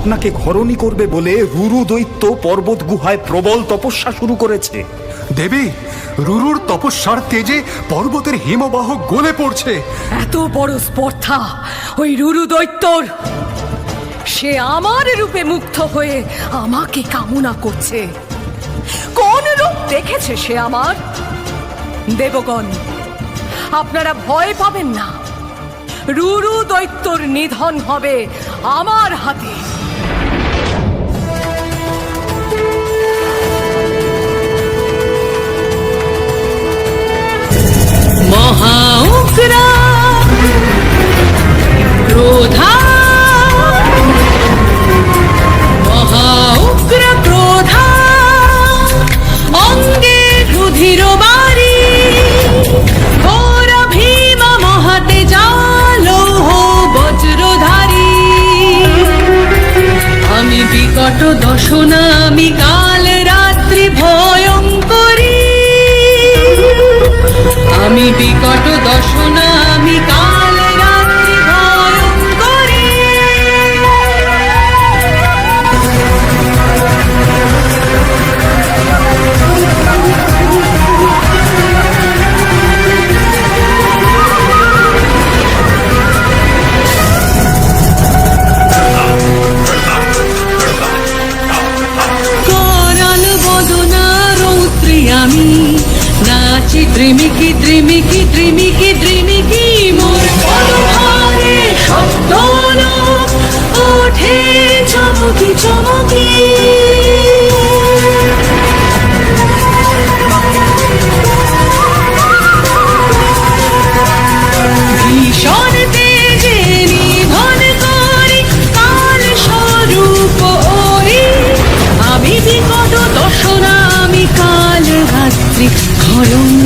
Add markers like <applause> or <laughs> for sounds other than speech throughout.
আপনাকে ঘরণী করবে বলে রুরু দৈত্য পর্বত গুহায় প্রবল তপস্যা শুরু করেছে। দেবী রুরুর তপস্যার তেজে পর্বতের হিমবাহ গলে পড়ছে। এত বড় স্পর্ধা ওই রুরু দৈত্যর সে আমার রূপে মুগ্ধ হয়ে আমাকে কামনা করছে। কোন রূপ দেখেছে সে আমার? দেবগণ আপনারা ভয় পাবেন না। রুরু দৈত্যর নিধন হবে আমার হাতে। আমি কাল রাত্রি ভয়ঙ্করী। আমি বিকট দশনা চমকি চমকি ভীষণ তেজে আমি বিকট দশনা আমি কাল ভয়ং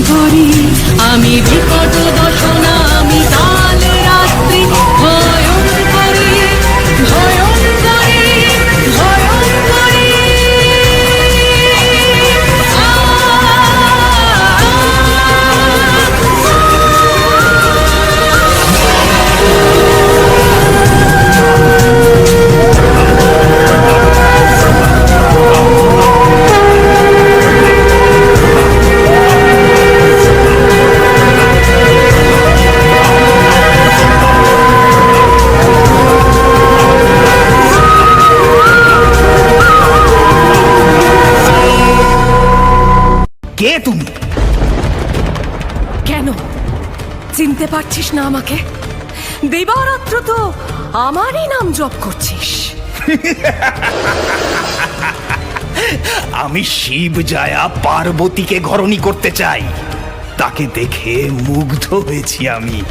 কে তুমি? কেন? চিনতে পারছিস না আমাকে? দিবারাত্র তো আমারই নাম জপ করছিস। আমি শিব জায়া পার্বতীকে ঘরণী করতে চাই। তাকে দেখে মুগ্ধ হয়েছি আমি।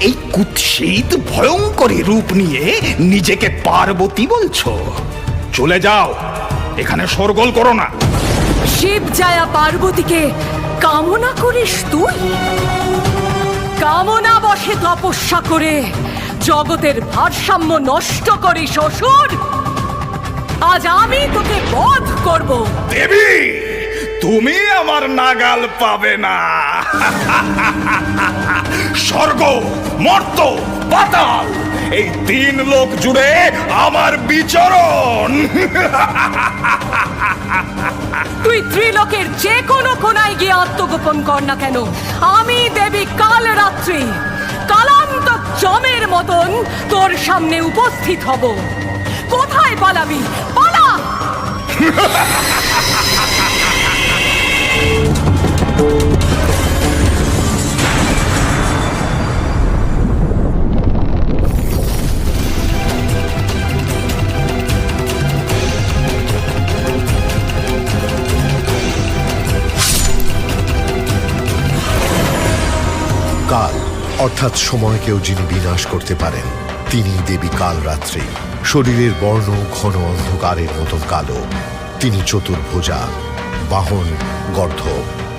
এই কুৎসিত ভয়ঙ্কর রূপ নিয়ে নিজেকে পার্বতী বলছো? চলে যাও। এখানে শোরগোল করো না। শিব জায়া পার্বতীকে কামনা করিস তুই? কামনা বসে তপস্যা করে জগতের ভারসাম্য নষ্ট করিস, অসুর। আজ আমি তোকে বধ করব। দেবী, তুমি আমার নাগাল পাবে না। স্বর্গ, মর্ত, পাতাল, এই তিন লোক জুড়ে আমার বিচরণ। তুই ত্রিলোকের যে কোনো কোনায় গিয়ে আত্মগোপন কর না কেন? আমি দেবী কাল রাত্রি কালান্ত জমের মতন তোর সামনে উপস্থিত হব। কোথায় পালাবি? পালা! <laughs> অর্থাৎ সময়কেও যিনি বিনাশ করতে পারেন তিনি দেবী কাল রাত্রি শরীরের বর্ণ ঘন অন্ধকারের মতন কালো। তিনি চতুর্ভুজা, বাহন, গর্ধ।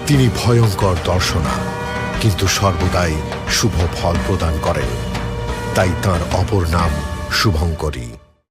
তিনি ভয়ঙ্কর দর্শনা, কিন্তু সর্বদাই শুভ ফল প্রদান করেন। তাই তার অপর নাম শুভঙ্করী।